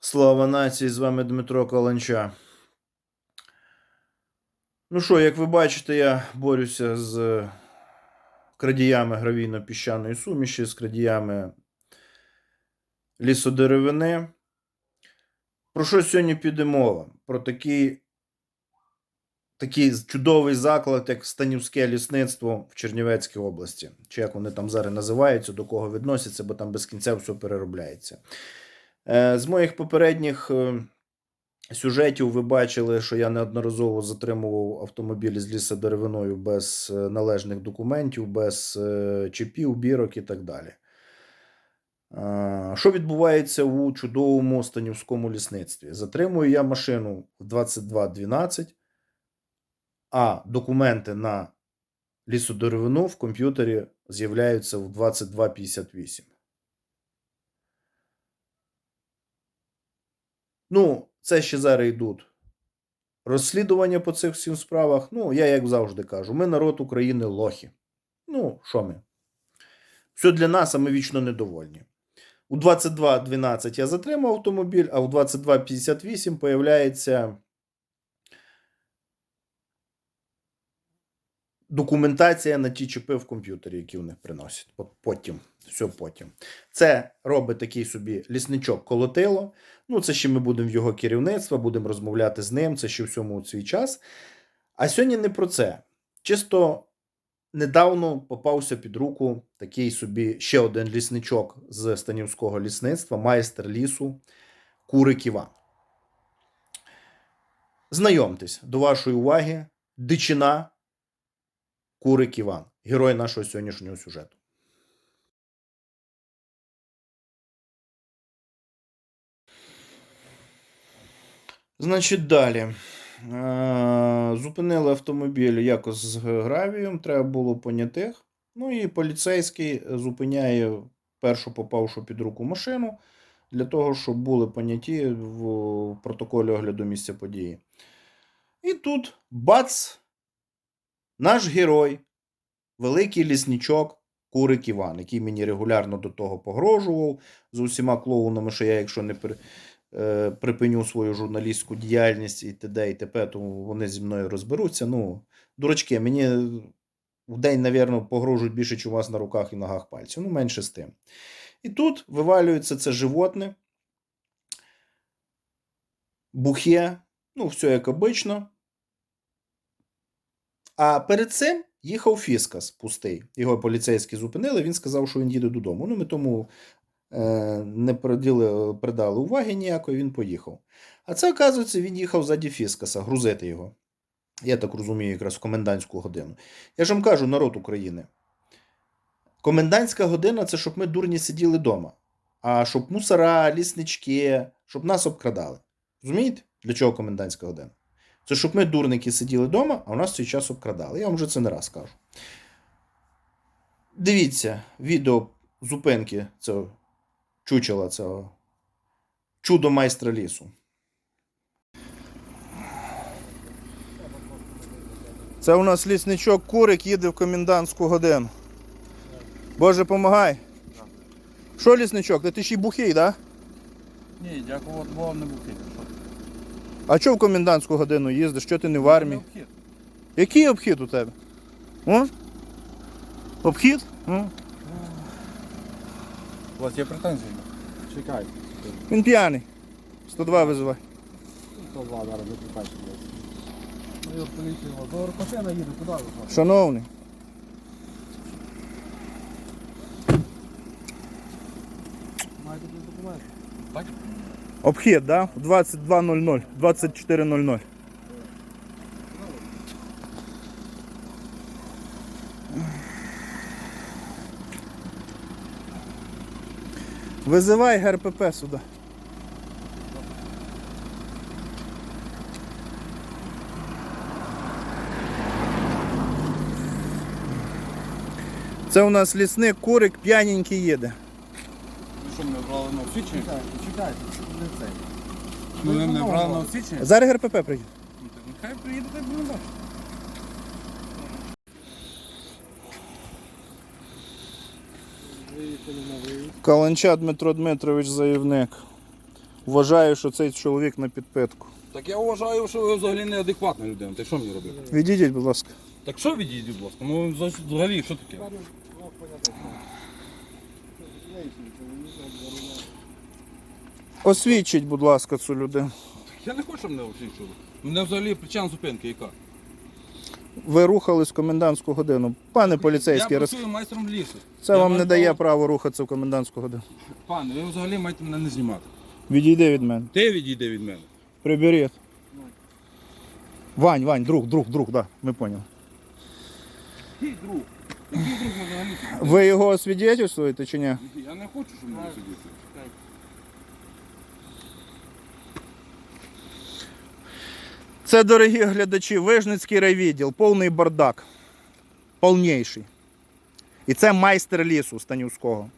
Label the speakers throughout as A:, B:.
A: Слава нації, з вами Дмитро Каланча. Ну що, як ви бачите, я борюся з крадіями гравійно-піщаної суміші, з крадіями лісодеревини. Про що сьогодні піде мова? Про такий, такий чудовий заклад, як Станівське лісництво в Чернівецькій області. Чи як вони там зараз називаються, до кого відносяться, бо там без кінця все переробляється. Е, З моїх попередніх е, сюжетів ви бачили, що я неодноразово затримував автомобілі з лісодеревиною без е, належних документів, без чіпів, бірок і так далі. Що відбувається у чудовому станівському лісництві? Затримую я машину в 22.12, а документи на лісодеревину в комп'ютері з'являються в 22.58. Ну, це ще зараз йдуть розслідування по цих всім справах. Ну, я як завжди кажу, ми народ України лохи. Ну, що ми? Все для нас, а ми вічно недовольні. У 22.12 я затримав автомобіль, а у 22.58 появляється документація на ті чіпи в комп'ютері, які в них приносять. Потім, все потім. Це робить такий собі лісничок колотило. Ну, це ще ми будемо в його керівництва, будемо розмовляти з ним, це ще всьому у свій час. А сьогодні не про це. Чисто недавно попався під руку такий собі ще один лісничок з Станівського лісництва, майстер лісу Курик Іван. Знайомтесь, до вашої уваги, дичина Курик Іван, герой нашого сьогоднішнього сюжету. Значить, далі. Е, Зупинили автомобіль якось з гравієм, треба було понятих. Ну і поліцейський зупиняє першу попавшу під руку машину для того, щоб були поняті в протоколі огляду місця події. І тут бац! Наш герой, великий лісничок Курик Іван, який мені регулярно до того погрожував з усіма клоунами, що я, якщо не при, е, припиню свою журналістську діяльність і т.д. і т.п., то вони зі мною розберуться. Ну, дурачки, мені в день, навірно, погрожують більше, ніж у вас на руках і ногах пальців. Ну, менше з тим. І тут вивалюється це животне, бухє, ну, все як обично. А перед цим їхав Фіскас пустий. Його поліцейські зупинили. Він сказав, що він їде додому. Ну, ми тому е, не приділи, придали уваги ніякої, він поїхав. А це, оказується, він їхав ззаді Фіскаса, грузити його. Я так розумію, якраз в комендантську годину. Я ж вам кажу, народ України. Комендантська година це щоб ми дурні сиділи вдома. А щоб мусора, ліснички, щоб нас обкрадали. Розумієте, для чого комендантська година? Це щоб ми, дурники, сиділи вдома, а у нас цей час обкрадали. Я вам вже це не раз кажу. Дивіться відео зупинки цього чучела, цього чудо майстра лісу. Це у нас лісничок Курик їде в комендантську годину. Боже, помагай. Що лісничок? Та ти ще й бухий, так? Да?
B: Ні, дякувати Богу, не бухий.
A: А чого в комендантську годину їздиш? Що ти не в армії?
B: Обхід.
A: Який обхід у тебе? О? Обхід? О?
B: У вас є претензії? Чекай.
A: Він п'яний. 102 визивай.
B: 102 зараз викликайте. Ну, поліцію. До Рокосина їде, куди ви?
A: Шановний.
B: Маєте документи? Так?
A: Обхід, да? 22.00. 24.00. Визивай ГРПП сюди. Це у нас лісник курик п'яненький їде.
B: Що, мене брали на освічення? Чекайте, не це. Ви мене брали на освічення?
A: Зараз ГРПП приїде.
B: Ну, так Нехай приїде, так будемо бачити.
A: Каланча Дмитро Дмитрович заявник. Вважаю, що цей чоловік на підпитку.
B: Так я вважаю, що ви взагалі неадекватна людина. Так що мені робити?
A: Відійдіть, будь ласка.
B: Так що відійдіть, будь ласка? Ну взагалі, що таке?
A: Освідчіть, будь ласка, цю людину.
B: Я не хочу, щоб мене освічували. Мене взагалі причина зупинки яка?
A: Ви рухались в комендантську годину. Пане поліцейський,
B: я
A: роз...
B: працюю майстром лісу.
A: це
B: Я
A: вам не
B: маю
A: дає
B: право-
A: право рухатися в комендантську годину.
B: Пане, ви взагалі маєте мене не знімати.
A: Відійди від мене.
B: Ти відійди від мене.
A: Приберіть. Вань, Вань, друг, друг, друг, да, ми поняли.
B: Який друг? Ви
A: його освідетельствуєте чи ні?
B: Я не хочу, щоб мене сидіти.
A: Це, дорогі глядачі, Вижницький райвідділ, повний бардак. Повніший. І це майстер лісу Станівського.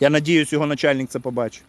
A: Я надіюсь, його начальник це побачить.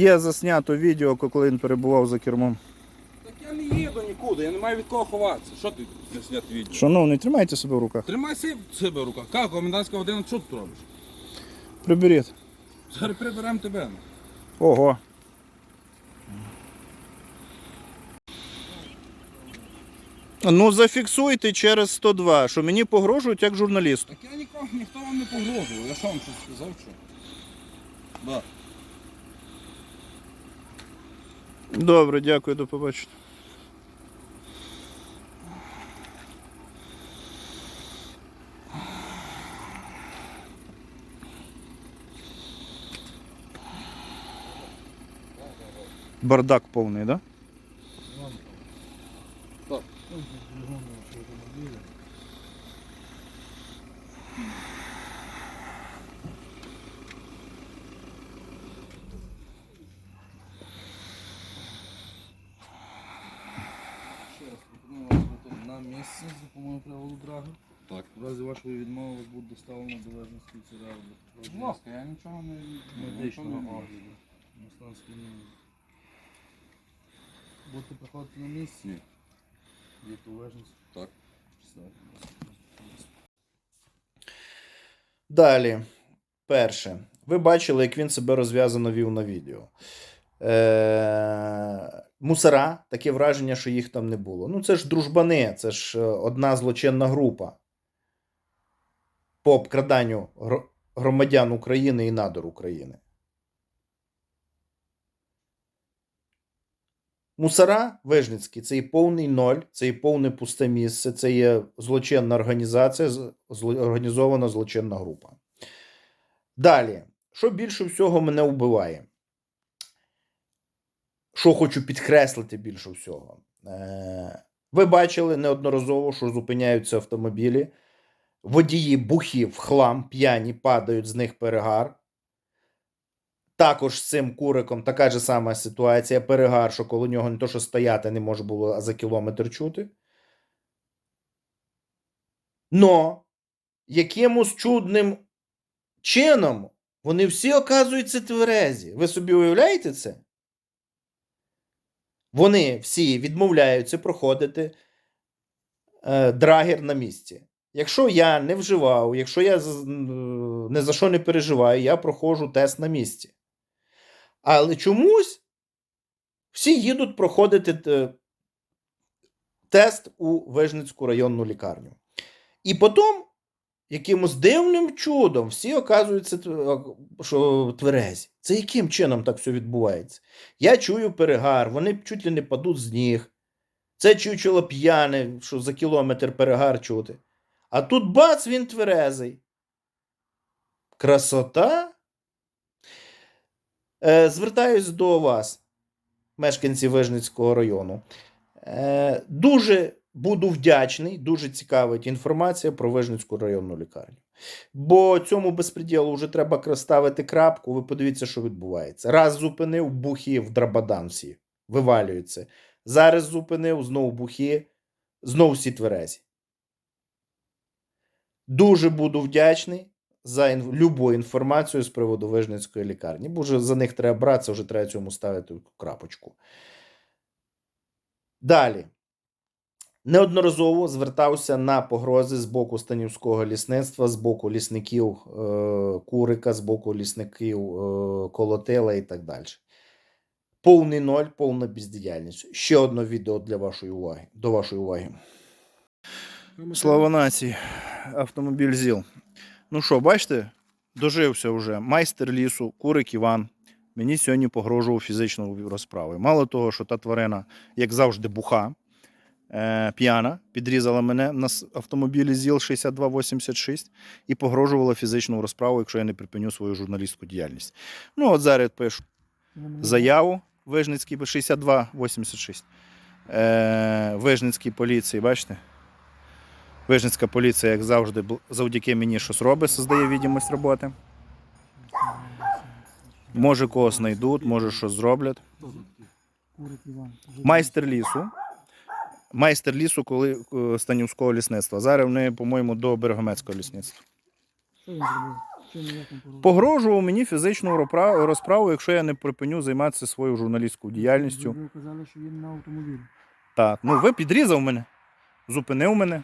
A: Є заснято відео, коли він перебував за кермом.
B: Так я не їду нікуди, я не маю від кого ховатися. Що ти не зняти відео?
A: Шановний, тримайте себе в руках.
B: Тримай себе в руках. Як комендантська година, що ти робиш?
A: Приберіть.
B: Зараз приберемо тебе. ну.
A: Ого. Ну, зафіксуйте через 102, що мені погрожують як журналісту.
B: Так я нікого, ніхто вам не погрожував. Я що вам щось сказав, що? Да.
A: Добре, дякую, до побачення. Бардак повний, да?
B: Так. Ще раз пропоную вас бути на місці з допомогою правил драги. Так. В разі вашої відмови вас буде доставлено до Лежницької церкви. Будь ласка, я нічого не
C: медичного огляду.
B: На стан сп'яніння.
C: Будете приходити на місці?
B: Ні.
C: Є поважність.
B: Так.
A: Далі. Перше. Ви бачили, як він себе розв'язано вів на відео. Е- мусора, таке враження, що їх там не було. Ну, це ж дружбани, це ж е, одна злочинна група по обкраданню громадян України і надр України. Мусора Вижницькі це і повний ноль, це і повне пусте місце, це є злочинна організація, організована злочинна група. Далі, що більше всього мене вбиває? Що хочу підкреслити більше всього. Е, ви бачили неодноразово, що зупиняються автомобілі, водії бухі в хлам, п'яні, падають з них перегар. Також з цим куриком така ж сама ситуація. Перегар, що коло нього не то, що стояти не може було, а за кілометр чути. Но якимось чудним чином вони всі оказуються тверезі. Ви собі уявляєте це? Вони всі відмовляються проходити е, драгер на місці. Якщо я не вживав, якщо я не за що не переживаю, я проходжу тест на місці. Але чомусь всі їдуть проходити тест у Вижницьку районну лікарню. І потім якимось дивним чудом всі оказуються, що тверезі. Це яким чином так все відбувається? Я чую перегар, вони чуть ли не падуть з ніг. Це чучело п'яне, що за кілометр перегар чути. А тут бац, він тверезий. Красота? Е, звертаюсь до вас, мешканці Вижницького району. Е, дуже буду вдячний, дуже цікавить інформація про Вижницьку районну лікарню. Бо цьому безпреділу вже треба ставити крапку. Ви подивіться, що відбувається. Раз зупинив бухи в драбадан всі. Зараз зупинив, знову бухи, знову всі тверезі. Дуже буду вдячний за ін... любу інформацію з приводу Вижницької лікарні, бо вже за них треба братися, вже треба цьому ставити крапочку. Далі. Неодноразово звертався на погрози з боку станівського лісництва, з боку лісників е, Курика, з боку лісників е, Колотила і так далі. Повний ноль, повна бездіяльність. Ще одне відео для вашої уваги. До вашої уваги. Слава нації, автомобіль ЗІЛ. Ну що, бачите, дожився вже майстер лісу, Курик Іван. Мені сьогодні погрожував фізичною розправою. Мало того, що та тварина, як завжди, буха, п'яна, підрізала мене на автомобілі ЗІЛ 6286 і погрожувала фізичною розправою, якщо я не припиню свою журналістську діяльність. Ну, от зараз пишу заяву Вижницькій 6286. Е, Вижницькій поліції, бачите? Вижницька поліція, як завжди, завдяки мені щось робить, создає відомість роботи. Може, когось знайдуть, може, щось зроблять. Майстер лісу. Майстер лісу, коли е, Станівського лісництва. Зараз вони, по-моєму, до Берегомецького лісництва.
C: Що він зробив?
A: Погрожував мені фізичну розправу, якщо я не припиню займатися своєю журналістською діяльністю.
C: Ви казали, що він на автомобілі.
A: Так, ну ви підрізав мене, зупинив мене.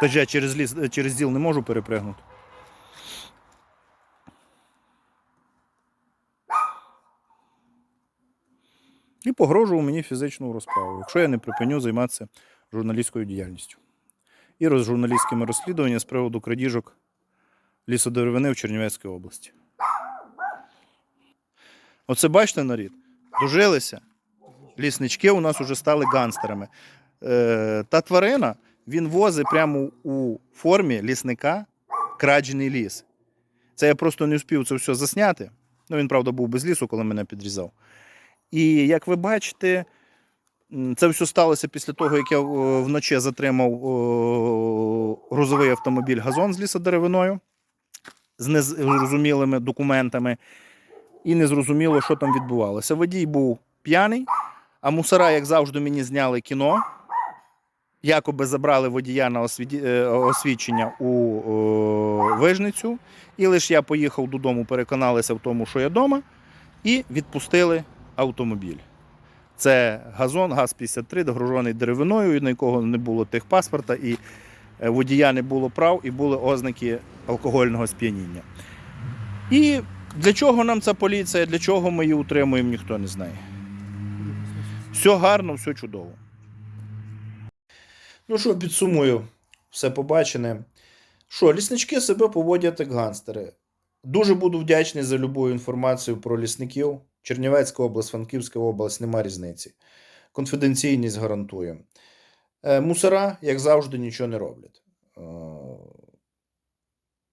A: Тож я через ліс, через діл не можу перепригнути. І погрожував мені фізичну розправу, якщо я не припиню займатися журналістською діяльністю. І роз журналістськими розслідуваннями з приводу крадіжок лісодеревини в Чернівецькій області. Оце бачите, нарід? Дожилися ліснички у нас вже стали гангстерами. Е, та тварина він возить прямо у формі лісника краджений ліс. Це я просто не встиг це все засняти. Ну, він, правда, був без лісу, коли мене підрізав. І як ви бачите, це все сталося після того, як я вночі затримав грузовий автомобіль газон з лісодеревиною з незрозумілими документами. І не зрозуміло, що там відбувалося. Водій був п'яний, а мусора, як завжди, мені зняли кіно. Якоби забрали водія на е, освідчення у вижницю. І лише я поїхав додому, переконалися в тому, що я вдома, і відпустили автомобіль. Це газон ГАЗ-53, догружений деревиною, на якого не було техпаспорта, і е, водія не було прав, і були ознаки алкогольного сп'яніння. І для чого нам ця поліція, для чого ми її утримуємо, ніхто не знає. Все гарно, все чудово. Ну що, підсумую все побачене. Що, ліснички себе поводять як ганстери. Дуже буду вдячний за любу інформацію про лісників. Чернівецька область, Франківська область, нема різниці. Конфіденційність гарантує. Е, Мусора, як завжди, нічого не роблять. Е,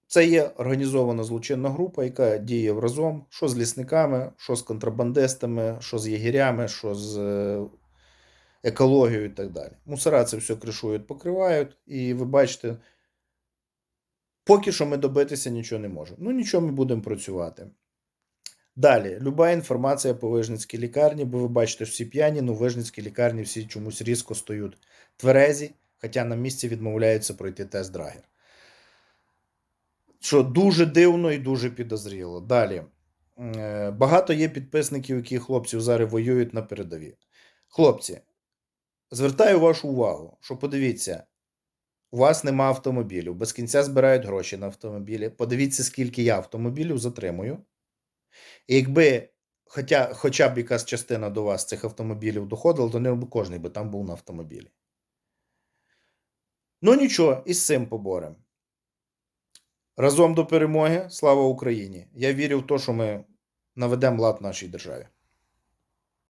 A: Це є організована злочинна група, яка діє разом, що з лісниками, що з контрабандистами, що з єгерями, що з е, екологією і так далі. Мусора це все кришують, покривають, і ви бачите, поки що ми добитися нічого не можемо. Ну, нічого ми будемо працювати. Далі, люба інформація по Вижницькій лікарні, бо ви бачите, всі п'яні, ну в Вижницькій лікарні всі чомусь різко стають тверезі, хоча на місці відмовляються пройти тест-драгер. Що дуже дивно і дуже підозріло. Далі. Е, Багато є підписників, які хлопців зараз воюють на передовій. Хлопці, звертаю вашу увагу, що подивіться, у вас нема автомобілів, без кінця збирають гроші на автомобілі. Подивіться, скільки я автомобілів затримую. Якби хоча, хоча б якась частина до вас цих автомобілів доходила, то не б кожен би там був на автомобілі. Ну нічого, і з цим поборем. Разом до перемоги. Слава Україні! Я вірю в те, що ми наведемо лад в нашій державі.